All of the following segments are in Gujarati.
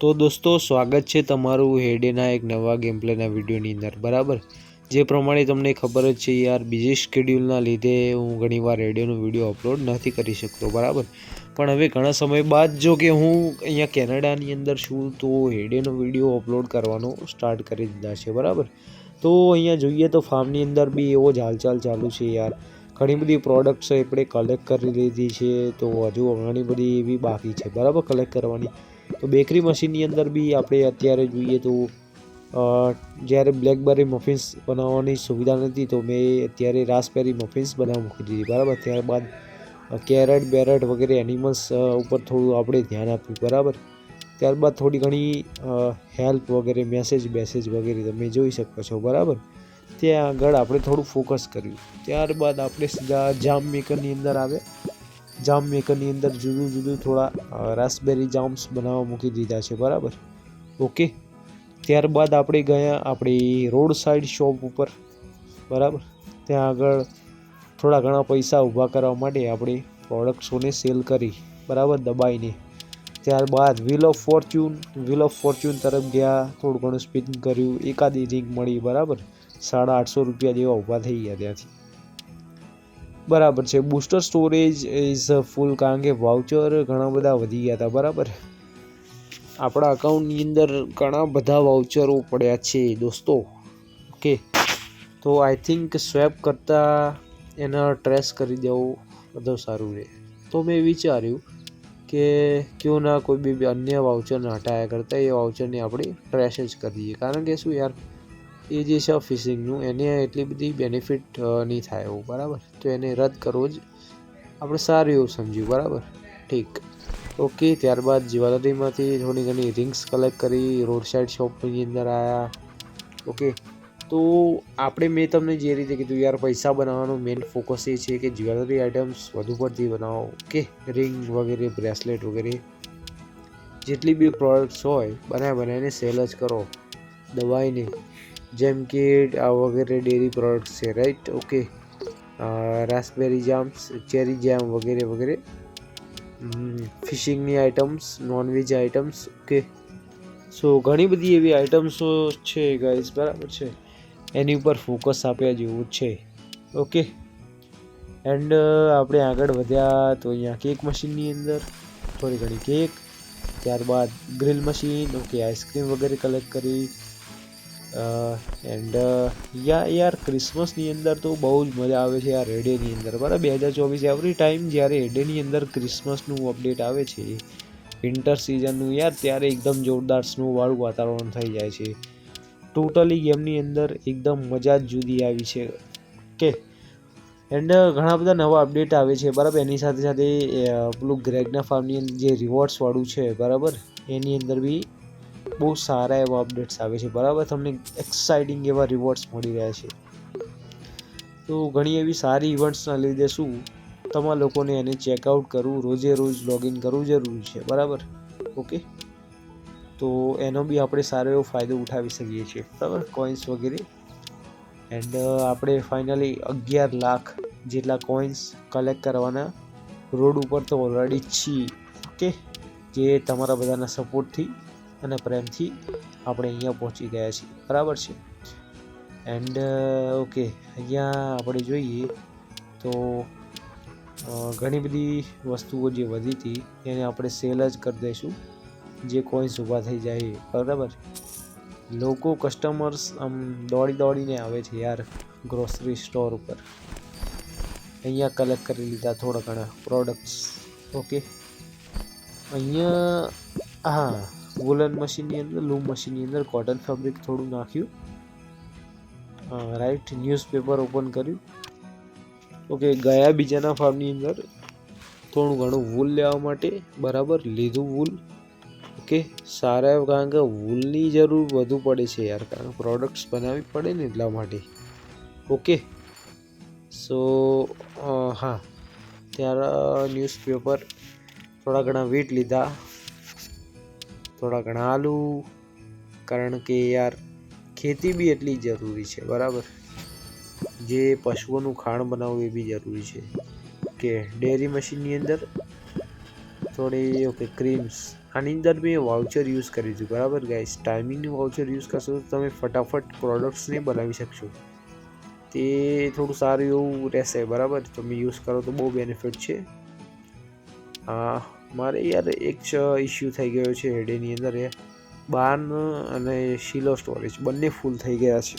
તો દોસ્તો, સ્વાગત છે તમારું હેડેના એક નવા ગેમ પ્લેના વિડીયોની અંદર, બરાબર? જે પ્રમાણે તમને ખબર જ છે યાર બીજી શેડ્યુલના લીધે હું ઘણીવાર રેડિયોનો વીડિયો અપલોડ નથી કરી શકતો, બરાબર? પણ હવે ઘણા સમય બાદ જો કે હું અહીંયા કેનેડાની અંદર છું, તો હેડેનો વીડિયો અપલોડ કરવાનો સ્ટાર્ટ કરી દીધા છે, બરાબર? તો અહીંયા જોઈએ તો ફાર્મની અંદર બી એવો જ હાલચાલ ચાલુ છે યાર. ઘણી બધી પ્રોડક્ટ્સ આપણે કલેક્ટ કરી લીધી છે, તો હજુ ઘણી બધી એવી બાકી છે, બરાબર કલેક્ટ કરવાની? તો બેકરી મશીનની અંદર બી આપણે અત્યારે જોઈએ તો જ્યારે બ્લેકબેરી મફિન્સ બનાવવાની સુવિધા નથી, તો મેં અત્યારે રાસબેરી મફિન્સ બનાવવા મૂકી દીધી. બરાબર? ત્યારબાદ કેરેટ બેરેટ વગેરે એનિમલ્સ ઉપર થોડું આપણે ધ્યાન આપ્યું. બરાબર? ત્યારબાદ થોડી ઘણી હેલ્પ વગેરે મેસેજ બેસેજ વગેરે તમે જોઈ શકો છો. બરાબર? ત્યાં આગળ આપણે થોડું ફોકસ કર્યું. ત્યારબાદ આપણે સીધા જામ મેકરની અંદર આવે. જામ મેકરની અંદર જુદું જુદું થોડા રાસબેરી જામ્સ બનાવવા મૂકી દીધા છે, બરાબર? ઓકે. ત્યારબાદ આપણે ગયા આપણી રોડ સાઈડ શોપ ઉપર, બરાબર? ત્યાં આગળ થોડા ઘણા પૈસા ઊભા કરવા માટે આપણે પ્રોડક્ટ્સોને સેલ કરી, બરાબર? દબાઈને. ત્યારબાદ wheel of fortune wheel of fortune તરફ ગયા, થોડું ઘણું સ્પિન કર્યું, એકાદી રિંગ મળી, બરાબર? સાડા આઠસો રૂપિયા જેવા ઊભા થઈ ગયા ત્યાંથી. બરાબર છે. બૂસ્ટર સ્ટોરેજ ઇઝ ફૂલ કારણ કે વાઉચર ઘણા બધા વધી ગયા હતા. બરાબર? આપણા અકાઉન્ટની અંદર ઘણા બધા વાઉચરો પડ્યા છે દોસ્તો. ઓકે તો આઈ થિંક સ્વેપ કરતાં એના ટ્રેસ કરી દેવું બધું સારું રહે. તો મેં વિચાર્યું કે ક્यों ના કોઈ બી અન્ય વાઉચરને હટાયા કરતાં એ વાઉચરને આપણે ટ્રેસ જ કરી દઈએ. કારણ કે શું યાર એ જે છે ફિશિંગનું એને એટલી બધી બેનિફિટ નહીં થાય એવું, બરાબર? તો એને રદ કરવો જ આપણે સારું એવું સમજ્યું, બરાબર? ઠીક. ઓકે ત્યારબાદ જ્વેલરીમાંથી થોડી ઘણી રિંગ્સ કલેક્ટ કરી રોડ સાઈડ શોપની અંદર આવ્યા ઓકે તો આપણે મેં તમને જે રીતે કીધું, યાર પૈસા બનાવવાનો મેઇન ફોકસ એ છે કે જ્વેલરી આઇટમ્સ વધુ પડતી બનાવો ઓકે રિંગ વગેરે બ્રેસલેટ વગેરે, જેટલી બી પ્રોડક્ટ્સ હોય બનાવી બનાવીને સેલ જ કરો દવાઈને જેમ કે, આ વગેરે ડેરી પ્રોડક્ટ્સ છે right okay raspberry jams cherry જેમ વગેરે વગેરે. ફિશિંગની items non veg items okay so ઘણી બધી એવી આઇટમ્સો છે ગાઈઝ બરાબર છે. એની ઉપર ફોકસ આપ્યા જેવું છે. ઓકે એન્ડ આપણે આગળ વધ્યા તો અહીંયા કેક મશીનની અંદર. થોડી ઘણી કેક ત્યારબાદ grill machine okay ice cream વગેરે કલેક્ટ કરી. એન્ડ યા, યાર ક્રિસમસની અંદર તો બહુ જ મજા આવે છે યાર રેડેની અંદર. બરાબર? બે હજાર ચોવીસ એવરી ટાઈમ જ્યારે રેડેની અંદર ક્રિસમસનું અપડેટ આવે છે વિન્ટર સિઝનનું યાર ત્યારે એકદમ જોરદાર સ્નોવાળું વાતાવરણ થઈ જાય છે. ટોટલી ગેમની અંદર એકદમ મજા જ જુદી આવી છે. કે એન્ડ ઘણા બધા નવા અપડેટ આવે છે. બરાબર? એની સાથે સાથે પેલું ગ્રેગના ફાર્મની અંદર જે રિવોર્ડ્સવાળું છે, બરાબર? એની અંદર બી બહુ સારા એવા અપડેટ્સ આવે છે. બરાબર? તમને એક્સાઇટિંગ એવા રિવોર્ડ્સ મળી રહ્યા છે. તો ઘણી એવી સારી ઇવેન્ટ્સના લીધે શું? તમારા લોકોને એને ચેકઆઉટ કરવું, રોજે રોજ લોગિન કરવું જરૂરી છે. બરાબર? ઓકે તો એનો બી આપણે સારો એવો ફાયદો ઉઠાવી શકીએ છીએ. બરાબર? કોઈન્સ વગેરે. એન્ડ આપણે ફાઇનલી અગિયાર લાખ જેટલા કોઇન્સ કલેક્ટ કરવાના રોડ ઉપર તો ઓલરેડી છીએ. ઓકે જે તમારા બધાના સપોર્ટથી અને પ્રેમથી આપણે અહીંયા પહોંચી ગયા છીએ. બરાબર છે? એન્ડ ઓકે, અહીંયા આપણે જોઈએ તો ઘણી બધી વસ્તુઓ જે વધી હતી એને આપણે સેલ જ કરી દઈશું. જે કોઈન્સ ઊભા થઈ જાય, બરાબર? લોકો કસ્ટમર્સ આમ દોડી દોડીને આવે છે યાર ગ્રોસરી સ્ટોર ઉપર. અહીંયા કલેક્ટ કરી લીધા થોડા ઘણા પ્રોડક્ટ્સ ઓકે? અહીંયા, હા. વુલન મશીનની અંદર લૂમ મશીનની અંદર કોટન ફેબ્રિક થોડું નાખ્યું. રાઈટ ન્યૂઝપેપર ઓપન કર્યું. ઓકે ગયા બીજાના ફાર્મની અંદર થોડું ઘણું વૂલ લેવા માટે, બરાબર, લીધું વૂલ ઓકે સારા કારણ કે વૂલની જરૂર વધુ પડે છે યાર, કારણ કે પ્રોડક્ટ્સ બનાવવી પડે ને એટલા માટે. ઓકે સો હા, ત્યારે ન્યૂઝપેપર થોડા ઘણા વીટ લીધા. થોડા ઘણા આલુ, કારણ કે યાર ખેતી બી એટલી જરૂરી છે, બરાબર? જે પશુઓનું ખાણ બનાવવું એ બી જરૂરી છે. કે ડેરી મશીનની અંદર થોડી ઓકે ક્રીમ્સ આની અંદર મેં વાઉચર યુઝ કર્યું હતું બરાબર ગાઈસ ટાઈમિંગનું વાઉચર યુઝ કરશો તો તમે ફટાફટ પ્રોડક્ટ્સને બનાવી શકશો. તે થોડું સારું એવું રહેશે, બરાબર? તમે યુઝ કરો તો બહુ બેનિફિટ છે. હા મારે યાર એક ઇસ્યુ થઈ ગયો છે હેડેની અંદર એ. બાન અને શીલો સ્ટોરેજ બંને ફૂલ થઈ ગયા છે.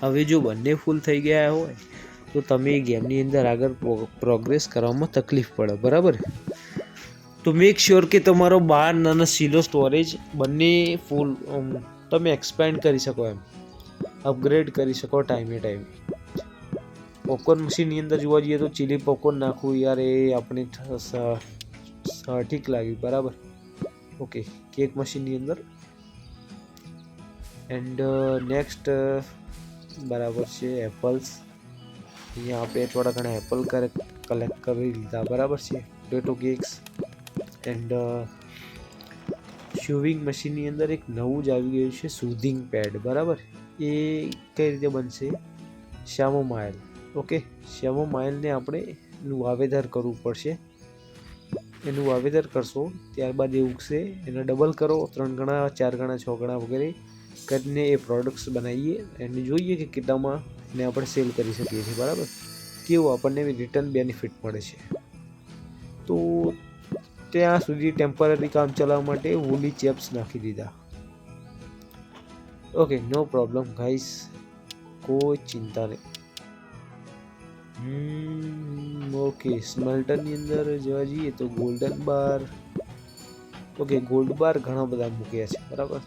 હવે જો બંને ફૂલ થઈ ગયા હોય, તો તમે ગેમની અંદર આગળ પ્રોગ્રેસ કરવામાં તકલીફ પડે, બરાબર? તો મેક શ્યોર કે તમારો બાન અને શીલો સ્ટોરેજ બંને ફૂલ તમે એક્સપેન્ડ કરી શકો એમ. અપગ્રેડ કરી શકો ટાઈમે ટાઈમે પોપકોર્ન મશીનની અંદર જોવા જઈએ તો ચીલી પોપકોર્ન નાખવું યાર એ આપણે ઠીક લાગ્યું, બરાબર? ઓકે કેક મશીનની અંદર. એન્ડ નેક્સ્ટ બરાબર છે એપલ્સ અહીંયા આપણે થોડા ઘણા એપલ કલેક્ટ કરી લીધા, બરાબર છે? પોટેટો કેક્સ એન્ડ શુવિંગ મશીનની અંદર એક નવું જ આવી ગયું છે સુધિંગ પેડ બરાબર? એ કઈ રીતે બનશે? શ્યામો માઇલ ઓકે, શ્યામો માઇલને આપણે એનું વાવેતર કરવું પડશે. એનું વાવેતર કરશો, ત્યારબાદ એ ઉગશે, એને ડબલ કરો, ત્રણ ગણા, ચાર ગણા, છ ગણા વગેરે કરીને એ પ્રોડક્ટ્સ બનાવીએ. એને જોઈએ કે કેટલામાં એને આપણે સેલ કરી શકીએ છીએ, બરાબર? કેવું આપણને રિટર્ન બેનિફિટ મળે છે. તો ત્યાં સુધી ટેમ્પરરી કામ ચલાવવા માટે હોલી ચેપ્સ નાખી દીધા. ઓકે નો પ્રોબ્લેમ ગાઈસ કોઈ ચિંતા નહીં. ઓકે સ્મેલ્ટરની અંદર જોવા જઈએ તો golden bar okay gold bar ઘણા બધા મૂક્યા છે, બરાબર?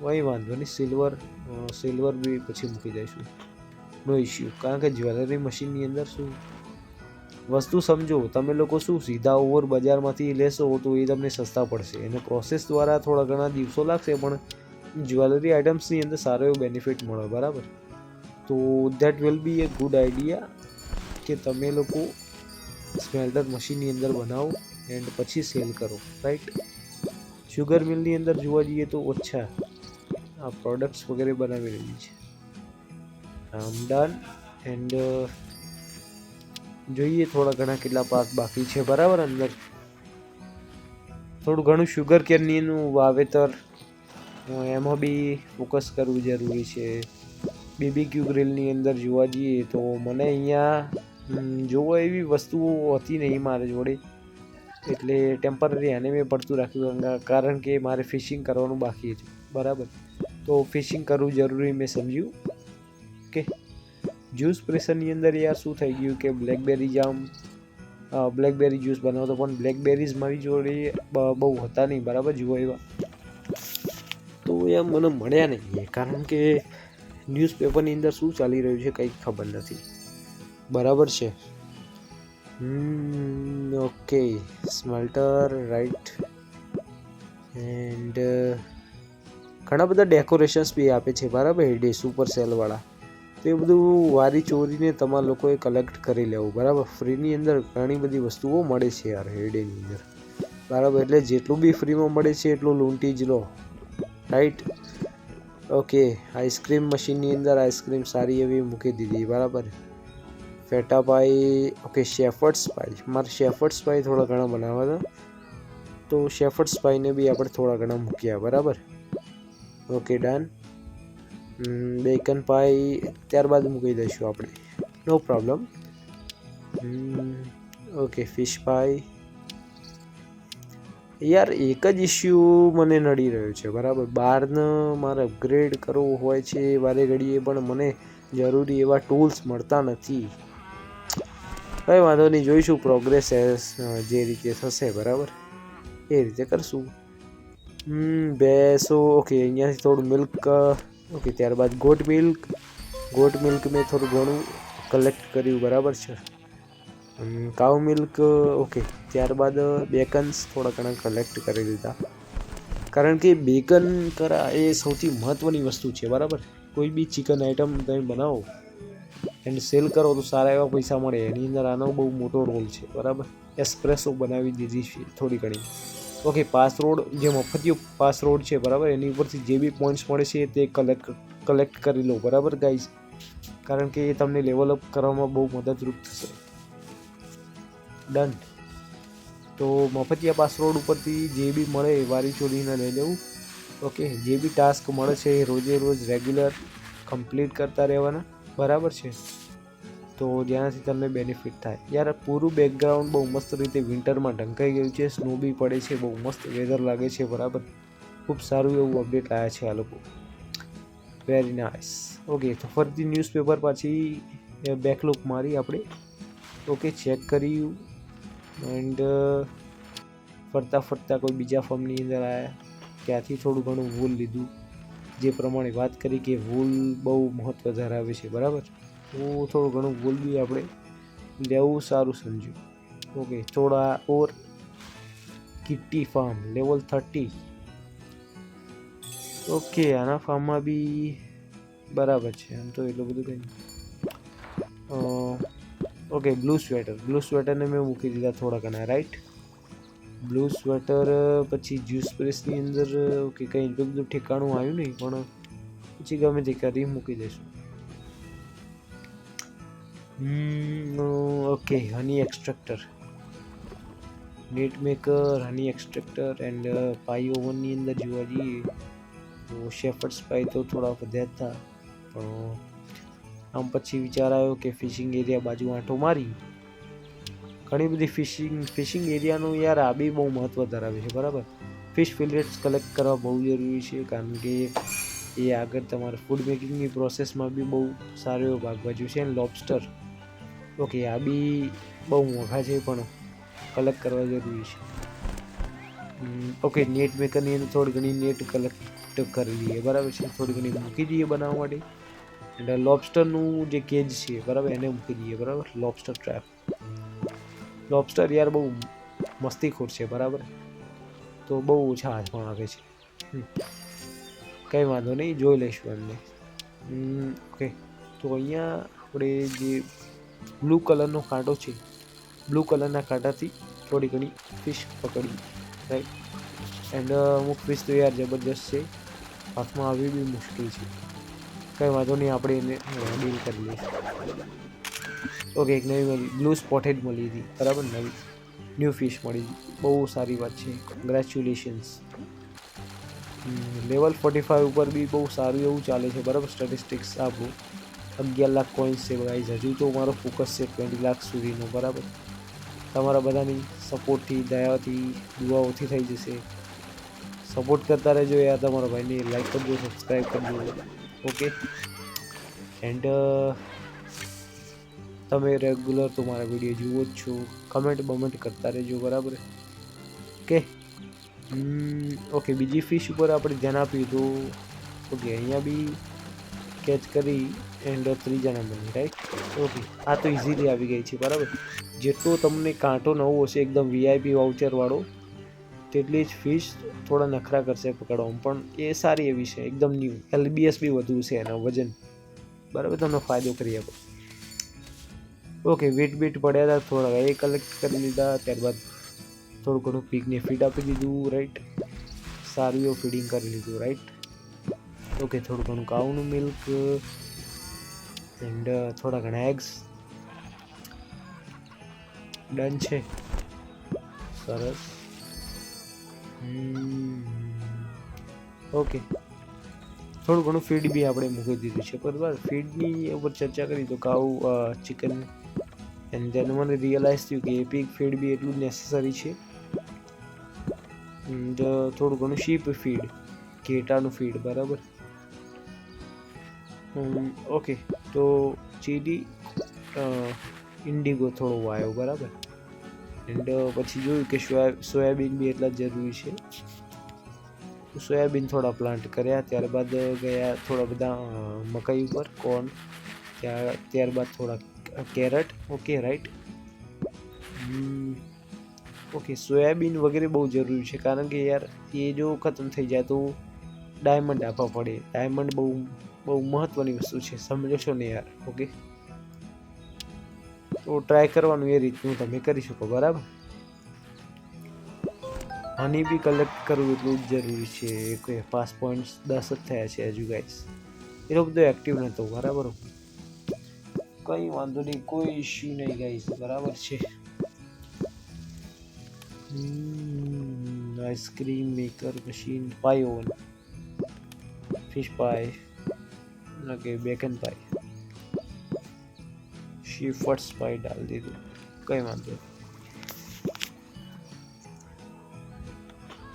કંઈ વાંધો નહીં સિલ્વર સિલ્વર બી પછી મૂકી દઈશું. નો ઇશ્યુ કારણ કે જ્વેલરી મશીનની અંદર શું? વસ્તુ સમજો, તમે લોકો શું, સીધા ઓવર બજારમાંથી લેશો તો એ તમને સસ્તા પડશે. એને પ્રોસેસ દ્વારા થોડા ઘણા દિવસો લાગશે, પણ જ્વેલરી આઇટમ્સની અંદર સારો એવો બેનિફિટ મળે, બરાબર? તો that will be a good idea કે તમે લોકો સ્મેલ્ટર મશીનની અંદર બનાવો એન્ડ પછી સેલ કરો રાઈટ શુગર મિલની અંદર જોવા જઈએ તો ઓછા આ પ્રોડક્ટ્સ વગેરે બનાવી રહી છે. આમ ડન એન્ડ જોઈએ થોડા ઘણા કેટલા પાક બાકી છે. બરાબર અંદર? થોડું ઘણું શુગર કેનનું વાવેતર એમાં બી ફોકસ કરવું જરૂરી છે. બીબીક્યુ ગ્રીલની અંદર જોવા જઈએ તો મને અહીંયા જોવો, એવી વસ્તુઓ હતી નહીં મારી જોડે. એટલે ટેમ્પરરી આને મેં પડતું રાખ્યું કારણ કે મારે ફિશિંગ કરવાનું બાકી હતું. બરાબર? તો ફિશિંગ કરવું જરૂરી મેં સમજ્યું. કે જ્યુસ પ્રેશરની અંદર યાર શું થઈ ગયું કે બ્લેકબેરી જામ બ્લેકબેરી જ્યુસ બનાવતો, પણ બ્લેકબેરીઝ મારી જોડે બહુ હતા નહીં. બરાબર? જુઓ એવા. તો એમ મને મળ્યા નહીં. કારણ કે ન્યૂઝપેપરની અંદર શું ચાલી રહ્યું છે કંઈ ખબર નથી. બરાબર છે. ઓકે સ્મેલ્ટર રાઈટ એન્ડ ઘણા બધા ડેકોરેશન્સ બી આપે છે, બરાબર? ડે સુપર સેલવાળા તો એ બધું વારી ચોરીને તમારા લોકોએ કલેક્ટ કરી લેવું, બરાબર? ફ્રીની અંદર ઘણી બધી વસ્તુઓ મળે છે યાર હેડેની અંદર. બરાબર? એટલે જેટલું બી ફ્રીમાં મળે છે, એટલું લૂંટી જ લો. રાઈટ ઓકે આઈસ્ક્રીમ મશીનની અંદર આઈસ્ક્રીમ સારી એવી મૂકી દીધી, બરાબર? ફેટા પાઈ ઓકે શેફર્ડ્સ પાઈ મારે શેફર્ડ્સ પાઈ થોડા ઘણા બનાવ્યા હતા. તો શેફર્ડ્સ પાઈને બી આપણે થોડા ઘણા મૂક્યા, બરાબર? ઓકે ડન બેકન પાઈ ત્યારબાદ મૂકી દઈશું આપણે. No problem okay fish pie યાર, એક જ ઇસ્યુ મને નડી રહ્યો છે, બરાબર? બહારનો મારે અપગ્રેડ કરવું હોય છે વારે ઘડીએ પણ મને જરૂરી એવા ટૂલ્સ મળતા નથી. કંઈ વાંધો નહીં, જોઈશું પ્રોગ્રેસ જે રીતે થશે, બરાબર? એ રીતે કરશું. ભેંસો ઓકે અહીંયાથી થોડું મિલ્ક ઓકે ત્યારબાદ ગોટ મિલ્ક ગોટ મિલ્ક મેં થોડું ઘણું કલેક્ટ કર્યું, બરાબર છે? કાઉ મિલ્ક ઓકે ત્યારબાદ બેકન્સ થોડા ઘણા કલેક્ટ કરી દીધા. કારણ કે બેકન કરા એ સૌથી મહત્ત્વની વસ્તુ છે, બરાબર? કોઈ બી ચિકન આઈટમ તમે બનાવો એન્ડ સેલ કરો તો સારા એવા પૈસા મળે. એની અંદર આનો બહુ મોટો રોલ છે. બરાબર? એસ્પ્રેસો બનાવી દીધી છે થોડી ઘણી. ઓકે પાસ રોડ જે મફતિયો પાસ રોડ છે, બરાબર? એની ઉપરથી જે બી પોઈન્ટ્સ મળે છે, તે કલેક્ટ કલેક્ટ કરી લો. બરાબર ગાઈઝ કારણ કે એ તમને લેવલ અપ કરવામાં બહુ મદદરૂપ થશે. ડન તો મફતિયા પાસ રોડ ઉપરથી જે બી મળે એ વારી ચોરીને લઈ લેવું. ઓકે જે બી ટાસ્ક મળે છે, એ રોજે રોજ રેગ્યુલર કમ્પ્લીટ કરતા રહેવાના. બરાબર છે. તો જેનાથી તમને બેનિફિટ થાય. યાર, પૂરું બેકગ્રાઉન્ડ બહુ મસ્ત રીતે વિન્ટરમાં ઢંકાઈ ગયું છે સ્નો બી પડે છે, બહુ મસ્ત વેધર લાગે છે, બરાબર. ખૂબ સારું એવું અપડેટ લાવ્યા છે આ લોકો. વેરી નાઇસ ઓકે તો ફરીથી ન્યૂઝપેપર પાછી બેકલુક મારી આપણે. ઓકે ચેક કર્યું. એન્ડ ફરતા ફરતા કોઈ બીજા ફોર્મની અંદર આવ્યા ત્યાંથી થોડું ઘણું ભૂલ લીધું. જે પ્રમાણે વાત કરી કે વૂલ બહુ મહત્ત્વ ધરાવે છે, બરાબર? હું થોડું ઘણું વૂલ બી આપણે લેવું સારું સમજ્યું. ઓકે થોડા or kitty farm level thirty okay આના ફાર્મમાં બી બરાબર છે, આમ તો એટલું બધું કંઈ ઓકે બ્લુ સ્વેટર બ્લુ સ્વેટરને મેં મૂકી દીધા થોડા ઘણા રાઈટ બ્લુ સ્વેટર પછી જ્યુસ પ્રેસની અંદર ઓકે કંઈ બધું ઠેકાણું આવ્યું નહીં, પણ પછી ગમે તે કરી મૂકી દઈશું. Okay honey extractor net maker honey extractor and pie ઓવનની અંદર જોવા જઈએ, તો શેફર્ડ સ્પાઈ તો થોડા વધ્યા હતા પણ આમ પછી વિચાર આવ્યો કે ફિશિંગ એરિયા બાજુ આંટો મારી ઘણી બધી ફિશિંગ ફિશિંગ એરિયાનું યાર આ બી બહુ મહત્ત્વ ધરાવે છે, બરાબર? ફિશ ફિલેટ્સ કલેક્ટ કરવા બહુ જરૂરી છે, કારણ કે એ આગળ તમારે ફૂડ મેકિંગની પ્રોસેસમાં બી બહુ સારો એવો ભાગ ભજવ્યો છે અને લોબસ્ટર ઓકે આ બી બહુ મોંઘા છે, પણ કલેક્ટ કરવા જરૂરી છે. ઓકે નેટ મેકરની અંદર થોડી ઘણી નેટ કલેક્ટ કરી લઈએ, બરાબર છે? થોડી ઘણી મૂકી દઈએ બનાવવા માટે. એટલે લોબસ્ટરનું જે કેજ છે, બરાબર, એને મૂકી દઈએ, બરાબર? લોબસ્ટર ટ્રેપ લોબસ્ટર યાર બહુ મસ્તીખોર છે, બરાબર? તો બહુ ઓછા હાથમાં આવે છે. કંઈ વાંધો નહીં, જોઈ લઈશું એમને. ઓકે. તો અહીંયા આપણે જે બ્લુ કલરનો કાંટો છે, બ્લુ કલરના કાંટાથી થોડી ઘણી ફિશ પકડી. રાઈટ એન્ડ અમુક ફિશ તો યાર જબરદસ્ત છે. હાથમાં આવી બી મુશ્કેલ છે. કંઈ વાંધો નહીં, આપણે એને ડીલ કરી લઈશું. ઓકે એક નવી મળી બ્લુ સ્પોટેડ મળી હતી બરાબર નવી ન્યૂ ફિશ મળી બહુ સારી વાત છે કોંગ્રેચ્યુલેશન્સ લેવલ ફોર્ટી ફાઇવ ઉપર બી બહુ સારું એવું ચાલે છે। બરાબર સ્ટેટિસ્ટિક્સ આપણું અગિયાર લાખ કોઈન્સ છે ગાઈઝ હજુ તો મારો ફોકસ છે ટ્વેન્ટી લાખ સુધીનો, બરાબર? તમારા બધાની સપોર્ટથી દયાથી, દુઆઓથી થઈ જશે। સપોર્ટ કરતા રહેજો યાર તમારા ભાઈને લાઈક કરજો સબસ્ક્રાઈબ કરજો। ઓકે એન્ડ તમે રેગ્યુલર તો મારા વીડિયો જુઓ જ છો. કમેન્ટ બમેન્ટ કરતા રહેજો, બરાબર? ઓકે ઓકે બીજી ફિશ ઉપર આપણે ધ્યાન આપ્યું તો ઓકે અહીંયા બી કેચ કરી એન્ડ ત્રીજા નંબરની રાઈટ ઓકે આ તો ઇઝીલી આવી ગઈ છે, બરાબર? જેટલો તમને કાંટો નવો હશે, એકદમ વીઆઈપી વાઉચરવાળો તેટલી જ ફિશ થોડા નખરા કરશે પકડવામાં. પણ એ સારી એવી છે, એકદમ ન્યૂ એલબીએસ બી વધુ છે એના વજન. બરાબર? તમને ફાયદો કરી આપો. ઓકે, વેટ બીટ પડ્યા હતા થોડા એ કલેક્ટ કરી લીધા, ત્યારબાદ થોડું ઘણું પીકને ફીડ આપી દીધું રાઈટ સારું એવું ફીડિંગ કરી લીધું રાઈટ ઓકે, થોડું ઘણું કાઉનું મિલ્ક એન્ડ થોડા ઘણા એગ્સ ડન છે. સરસ. ઓકે. થોડું ઘણું ફીડ બી આપણે મૂકી દીધું છે, બરાબર? ફીડની ઉપર ચર્ચા કરી તો કાઉ ચિકન એન્ડ દેન મને રિયલાઇઝ થયું કે એ પીક ફીડ બી એટલું નેસેસરી છે. એન્ડ થોડું ઘણું શીપ ફીડ ઘેટાનું ફીડ બરાબર? ઓકે તો ચીલી ઇન્ડિગો થોડો વાયો, બરાબર? એન્ડ પછી જોયું કે સોયાબીન બી એટલા જ જરૂરી છે. સોયાબીન થોડા પ્લાન્ટ કર્યા, ત્યારબાદ ગયા થોડા બધા મકાઈ ઉપર કોર્ન ત્યાર ત્યારબાદ થોડા carrot okay right okay soybean વગેરે બહુ જરૂરી છે, કારણ કે યાર, એ જો ખતમ થઈ જાય તો ડાયમંડ આપવા પડે. ડાયમંડ બહુ બહુ મહત્ત્વની વસ્તુ છે સમજો છો ને યાર ઓકે તો ટ્રાય કરવાનું એ રીતનું તમે કરી શકો, બરાબર? હની બી કલેક્ટ કરવું એટલું જ જરૂરી છે કે પાસ પોઈન્ટ્સ દસ જ થયા છે હજુ ગાઈસ એટલો બધો એક્ટિવ નહોતો બરાબર? કંઈ વાંધો નહીં, કોઈ ઇશ્યુ નહીં ગાઈસ બરાબર છે? Ice cream maker machine pie oven fish pie okay bacon શી શીફર્ટ્સ પાય ડાલ દીધું. કંઈ વાંધો નહીં.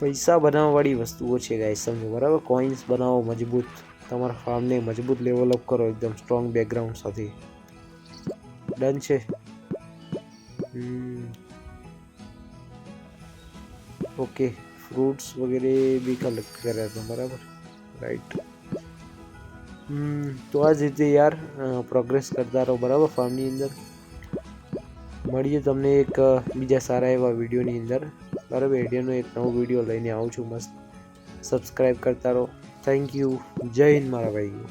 પૈસા બનાવવાવાળી વસ્તુઓ છે ગાઈસ સમજો. બરાબર? કોઈન્સ બનાવો મજબૂત. તમારા ફાર્મને મજબૂત લેવલ અપ કરો એકદમ સ્ટ્રોંગ બેકગ્રાઉન્ડ સાથે. ડન છે. ઓકે ફ્રૂટ્સ વગેરે બી કલેક્ટ કર્યા હતા, બરાબર? રાઈટ તો આ જ રીતે યાર પ્રોગ્રેસ કરતા રહો, બરાબર? ફાર્મની અંદર. મળીએ તમને એક બીજા સારા એવા વિડીયોની અંદર. બરાબર એડિયાનો એક નવો વીડિયો લઈને આવું છું. મસ્ત સબસ્ક્રાઈબ કરતા રહો. થેન્ક યુ જય હિન્દ મારા ભાઈઓ.